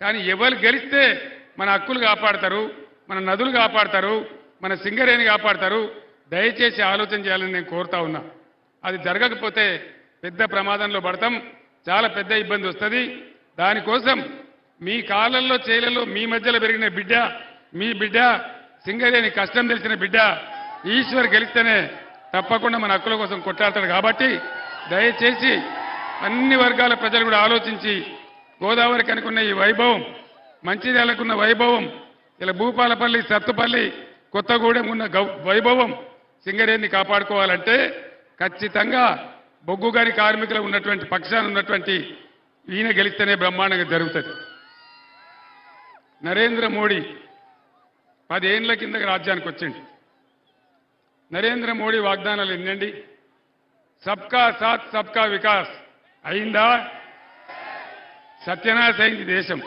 కానీ ఎవరు గెలిస్తే మన హక్కులు కాపాడతారు మన నదులు కాపాడతారు మన సింగరేణి కాపాడతారు దయచేసి ఆలోచన చేయాలని నేను కోరుతా ఉన్నా. అది జరగకపోతే పెద్ద ప్రమాదంలో పడతాం చాలా పెద్ద ఇబ్బంది వస్తుంది. దానికోసం మీ కాలంలో చేలలో మీ మధ్యలో పెరిగిన బిడ్డ మీ బిడ్డ సింగరేణి కష్టం తెలిసిన బిడ్డ ఈశ్వర్ గెలిస్తేనే తప్పకుండా మన హక్కుల కోసం కొట్లాడతాడు కాబట్టి దయచేసి అన్ని వర్గాల ప్రజలు కూడా ఆలోచించి గోదావరి కనుకున్న ఈ వైభవం మంచిర్యాలకున్న వైభవం ఇలా భూపాలపల్లి సత్తుపల్లి కొత్తగూడెం ఉన్న గౌ- వైభవం సింగరేణిని కాపాడుకోవాలంటే ఖచ్చితంగా బొగ్గు గారి కార్మికులు ఉన్నటువంటి పక్షాన ఉన్నటువంటి ఈయన గెలిస్తేనే బ్రహ్మాండంగా జరుగుతుంది. నరేంద్ర మోడీ పదేండ్ల కింద రాజ్యానికి వచ్చింది నరేంద్ర మోడీ వాగ్దానాలు ఎన్నండి? సబ్కా సాత్ సబ్కా వికాస్ అయిందా? సత్యనాశైంది దేశం.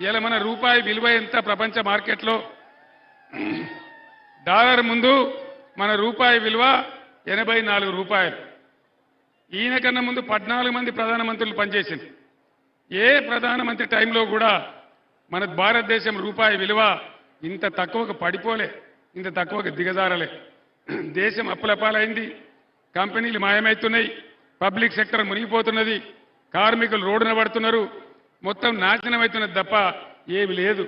ఇలా మన రూపాయి విలువ ఎంత ప్రపంచ మార్కెట్లో? డాలర్ ముందు మన రూపాయి విలువ ఎనభై నాలుగు రూపాయలు. ఈయన కన్నా ముందు పద్నాలుగు మంది ప్రధానమంత్రులు పనిచేసింది. ఏ ప్రధానమంత్రి టైంలో కూడా మన భారతదేశం రూపాయి విలువ ఇంత తక్కువకు పడిపోలే ఇంత తక్కువకు దిగజారలే. దేశం అప్పులపాలైంది కంపెనీలు మాయమవుతున్నాయి పబ్లిక్ సెక్టర్ మునిగిపోతున్నది. కార్మికులు రోడ్డున పడుతున్నారు. మొత్తం నాశనం అవుతున్నది తప్ప ఏమి లేదు.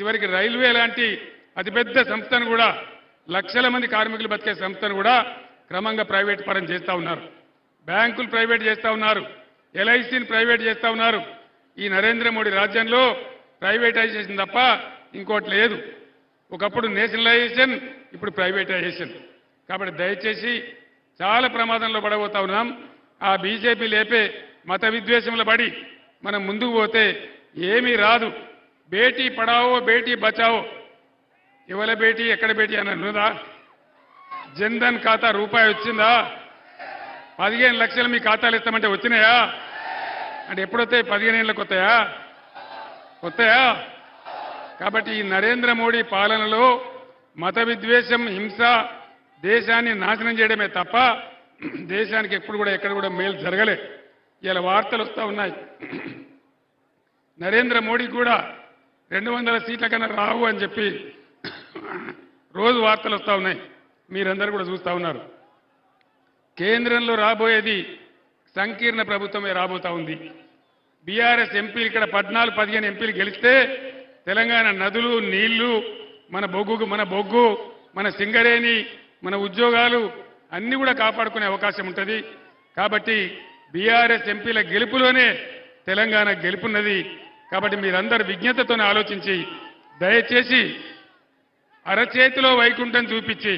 చివరికి రైల్వే లాంటి అతిపెద్ద సంస్థను కూడా లక్షల మంది కార్మికులు బతికే సంస్థను కూడా క్రమంగా ప్రైవేట్ పరం చేస్తూ ఉన్నారు. బ్యాంకులు ప్రైవేట్ చేస్తూ ఉన్నారు. ఎల్ఐసిని ప్రైవేట్ చేస్తూ ఉన్నారు. ఈ నరేంద్ర మోడీ రాజ్యంలో ప్రైవేటైజేషన్ తప్ప ఇంకోటి లేదు. ఒకప్పుడు నేషనలైజేషన్ ఇప్పుడు ప్రైవేటైజేషన్. కాబట్టి దయచేసి చాలా ప్రమాదంలో పడబోతా ఉన్నాం. ఆ బీజేపీ లేపే మత విద్వేషంలో పడి మనం ముందుకు పోతే ఏమీ రాదు. బేటీ పడావో బేటీ బచావో. ఇవాళ బేటీ ఎక్కడ బేటీ అని అనుదా జన్ధన్ ఖాతా రూపాయి వచ్చిందా? పదిహేను లక్షలు మీ ఖాతాలు ఇస్తామంటే వచ్చినాయా? అంటే ఎప్పుడొస్తాయి పదిహేను ఏళ్ళకి వస్తాయా? వస్తాయా? కాబట్టి ఈ నరేంద్ర మోడీ పాలనలో మత విద్వేషం హింస దేశాన్ని నాశనం చేయడమే తప్ప దేశానికి ఎప్పుడు కూడా ఎక్కడ కూడా మేలు జరగలేదు ఇలా వార్తలు వస్తూ ఉన్నాయి. నరేంద్ర మోడీ కూడా రెండు వందల సీట్ల కన్నా రావు అని చెప్పి రోజు వార్తలు వస్తూ ఉన్నాయి. మీరందరూ కూడా చూస్తూ ఉన్నారు. కేంద్రంలో రాబోయేది సంకీర్ణ ప్రభుత్వమే రాబోతా ఉంది. బీఆర్ఎస్ ఎంపీలు ఇక్కడ పద్నాలుగు పదిహేను ఎంపీలు గెలిస్తే తెలంగాణ నదులు నీళ్ళు మన బొగ్గు మన బొగ్గు మన సింగరేణి మన ఉద్యోగాలు అన్ని కూడా కాపాడుకునే అవకాశం ఉంటుంది. కాబట్టి బీఆర్ఎస్ ఎంపీల గెలుపులోనే తెలంగాణ గెలుపున్నది. కాబట్టి మీరందరూ విజ్ఞతతో ఆలోచించి దయచేసి అరచేతిలో వైకుంఠం చూపించి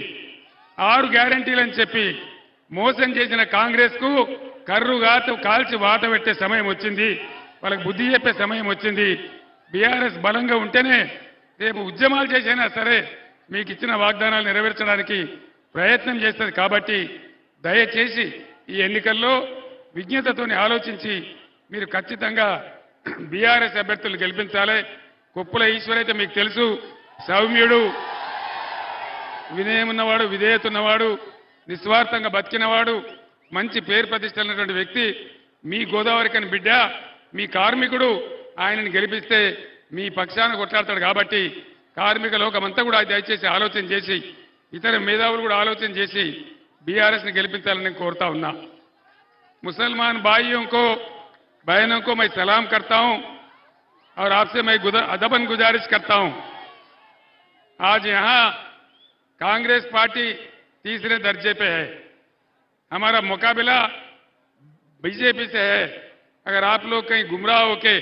ఆరు గ్యారంటీలని చెప్పి మోసం చేసిన కాంగ్రెస్కు కాల్చి వాత పెట్టే సమయం వచ్చింది. వాళ్ళకి బుద్ధి చెప్పే సమయం వచ్చింది. బీఆర్ఎస్ బలంగా ఉంటేనే రేపు ఉద్యమాలు చేసైనా సరే మీకు ఇచ్చిన వాగ్దానాలు నెరవేర్చడానికి ప్రయత్నం చేస్తుంది. కాబట్టి దయచేసి ఈ ఎన్నికల్లో విజ్ఞతతోని ఆలోచించి మీరు ఖచ్చితంగా బీఆర్ఎస్ అభ్యర్థులు గెలిపించాలి. కొప్పుల ఈశ్వర్ అయితే మీకు తెలుసు సౌమ్యుడు వినయం ఉన్నవాడు విధేయత ఉన్నవాడు నిస్వార్థంగా బతికినవాడు మంచి పేరు ప్రతిష్టలైనటువంటి వ్యక్తి మీ గోదావరికని బిడ్డ మీ కార్మికుడు ఆయనను గెలిపిస్తే మీ పక్షాన కొట్లాడతాడు కాబట్టి కార్మిక లోకమంతా కూడా దయచేసి ఆలోచన చేసి ఇతర మేధావులు కూడా ఆలోచన చేసి బీఆర్ఎస్ని గెలిపించాలని నేను కోరుతా ఉన్నా. मुसलमान भाइयों को बहनों को मैं सलाम करता हूँ और आपसे मैं गुदर, अदबन गुजारिश करता हूँ। आज यहाँ कांग्रेस पार्टी तीसरे दर्जे पे है। हमारा मुकाबला बीजेपी से है। अगर आप लोग कहीं गुमराह होके